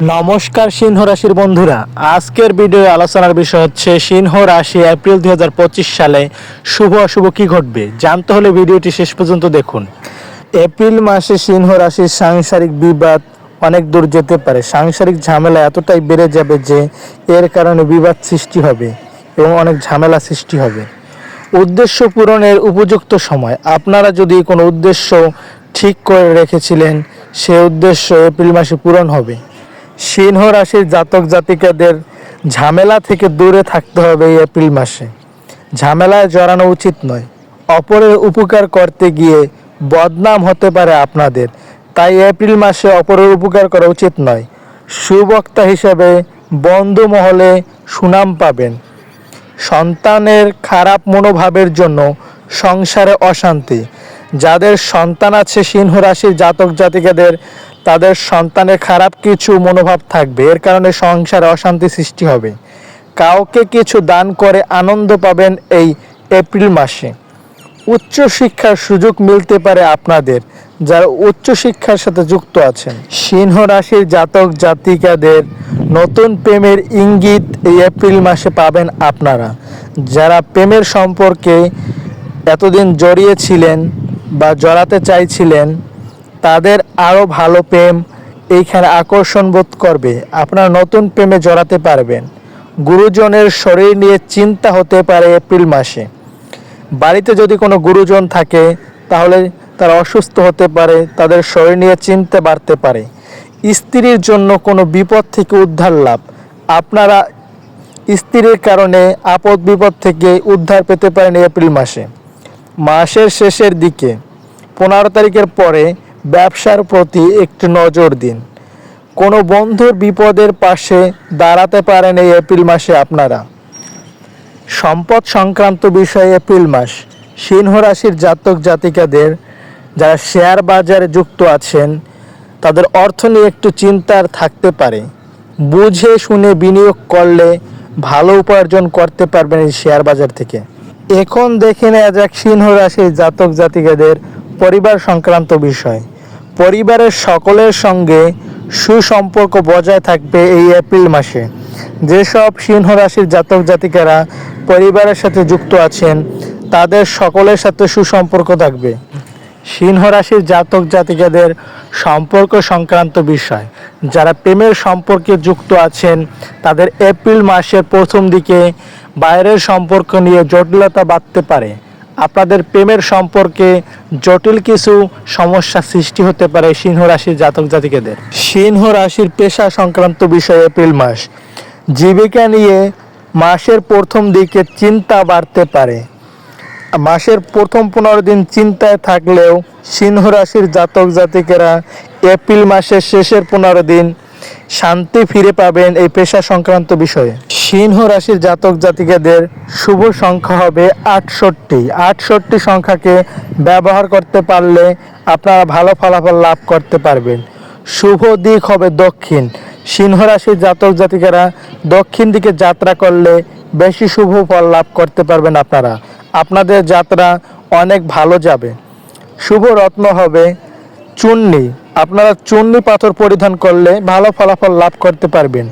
নমস্কার সিংহ রাশির বন্ধুরা। আজকের ভিডিও আলোচনার বিষয় হচ্ছে, সিংহ রাশি এপ্রিল দু হাজার পঁচিশ সালে শুভ অশুভ কি ঘটবে? জানতে হলে ভিডিওটি শেষ পর্যন্ত দেখুন। এপ্রিল মাসে সিংহ রাশির সাংসারিক বিবাদ অনেক দূর যেতে পারে। সাংসারিক ঝামেলা এতটাই বেড়ে যাবে যে এর কারণে বিবাদ সৃষ্টি হবে এবং অনেক ঝামেলা সৃষ্টি হবে। উদ্দেশ্য পূরণের উপযুক্ত সময়। আপনারা যদি কোনো উদ্দেশ্য ঠিক করে রেখেছিলেন, সে উদ্দেশ্য এপ্রিল মাসে পূরণ হবে। সিংহ রাশির জাতক জাতিকাদের ঝামেলা থেকে দূরে থাকতে হবে এই এপ্রিল মাসে। ঝামেলায় জড়ানো উচিত নয়। অপরের উপকার করতে গিয়ে বদনাম হতে পারে আপনাদের। তাই এপ্রিল মাসে অপরের উপকার করা উচিত নয়। সুবক্তা হিসেবে বন্ধু মহলে সুনাম পাবেন। সন্তানের খারাপ মনোভাবের জন্য সংসারে অশান্তি। যাদের সন্তান আছে সিংহ রাশির জাতক জাতিকাদের, তাদের সন্তানের খারাপ কিছু মনোভাব থাকবে। এর কারণে সংসারে অশান্তি সৃষ্টি হবে। কাউকে কিছু দান করে আনন্দ পাবেন এই এপ্রিল মাসে। উচ্চ শিক্ষার সুযোগ মিলতে পারে আপনাদের, যারা উচ্চ শিক্ষার সাথে যুক্ত আছেন। সিংহ রাশির জাতক জাতিকাদের নতুন প্রেমের ইঙ্গিত এই এপ্রিল মাসে পাবেন আপনারা। যারা প্রেমের সম্পর্কে এতদিন জড়িয়েছিলেন বা জড়াতে চাইছিলেন, তাদের আরও ভালো প্রেম এইখানে আকর্ষণ বোধ করবে। আপনার নতুন প্রেমে জড়াতে পারবেন। গুরুজনের শরীর নিয়ে চিন্তা হতে পারে এপ্রিল মাসে। বাড়িতে যদি কোনো গুরুজন থাকে, তাহলে তারা অসুস্থ হতে পারে, তাদের শরীর নিয়ে চিন্তা বাড়তে পারে। স্ত্রীর জন্য কোনো বিপদ থেকে উদ্ধার লাভ। আপনারা স্ত্রীর কারণে আপদ বিপদ থেকে উদ্ধার পেতে পারেন এপ্রিল মাসে। মাসের শেষের দিকে, পনেরো তারিখের পরে ব্যবসার প্রতি একটু নজর দিন। কোনো বন্ধুর বিপদের পাশে দাঁড়াতে পারেন এই এপ্রিল মাসে আপনারা। সম্পদ সংক্রান্ত বিষয়ে এপ্রিল মাস, সিংহ রাশির জাতক জাতিকাদের যারা শেয়ার বাজারে যুক্ত আছেন, তাদের অর্থ নিয়ে একটু চিন্তার থাকতে পারে। বুঝে শুনে বিনিয়োগ করলে ভালো উপার্জন করতে পারবেন এই শেয়ার বাজার থেকে। এখন দেখে নেওয়া যাক সিংহ রাশির জাতক জাতিকাদের পরিবার সংক্রান্ত বিষয়। পরিবারের সকলের সঙ্গে সুসম্পর্ক বজায় থাকবে এই এপ্রিল মাসে। যেসব সিংহ রাশির জাতক জাতিকারা পরিবারের সাথে যুক্ত আছেন, তাদের সকলের সাথে সুসম্পর্ক থাকবে। সিংহ রাশির জাতক জাতিকাদের সম্পর্ক সংক্রান্ত বিষয়। যারা প্রেমের সম্পর্কে যুক্ত আছেন, তাদের এপ্রিল মাসের প্রথম দিকে বাইরের সম্পর্ক নিয়ে জটিলতা বাড়তে পারে। আপনাদের প্রেমের সম্পর্কে জটিল কিছু সমস্যা সৃষ্টি হতে পারে সিংহ রাশির জাতক জাতিকাদের। সিংহ রাশির পেশা সংক্রান্ত বিষয় এপ্রিল মাস। জীবিকা নিয়ে মাসের প্রথম দিকে চিন্তা বাড়তে পারে। মাসের প্রথম পনেরো দিন চিন্তায় থাকলেও সিংহ রাশির জাতক জাতিকেরা এপ্রিল মাসের শেষের পনেরো দিন শান্তি ফিরে পাবেন এই পেশা সংক্রান্ত বিষয়ে। সিংহ রাশির জাতক জাতিকাদের শুভ সংখ্যা হবে আটষট্টি। আটষট্টি সংখ্যাকে ব্যবহার করতে পারলে আপনারা ভালো ফলাফল লাভ করতে পারবেন। শুভ দিক হবে দক্ষিণ। সিংহ রাশির জাতক জাতিকারা দক্ষিণ দিকে যাত্রা করলে বেশি শুভ ফল লাভ করতে পারবেন আপনারা। আপনাদের যাত্রা অনেক ভালো যাবে। শুভ রত্ন হবে চুন্নি আপনারা চুন্নি পাথর পরিধান করলে ভালো ফলাফল লাভ করতে পারবেন।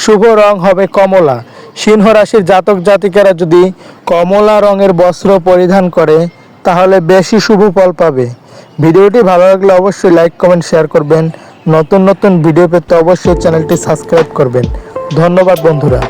শুভ রং হবে কমলা। সিংহ রাশির জাতক জাতিকারা যদি কমলা রঙের বস্ত্র পরিধান করে, তাহলে বেশি শুভ ফল পাবে। ভিডিওটি ভালো লাগলে অবশ্যই লাইক, কমেন্ট, শেয়ার করবেন। নতুন নতুন ভিডিও পেতে অবশ্যই চ্যানেলটি সাবস্ক্রাইব করবেন। ধন্যবাদ বন্ধুরা।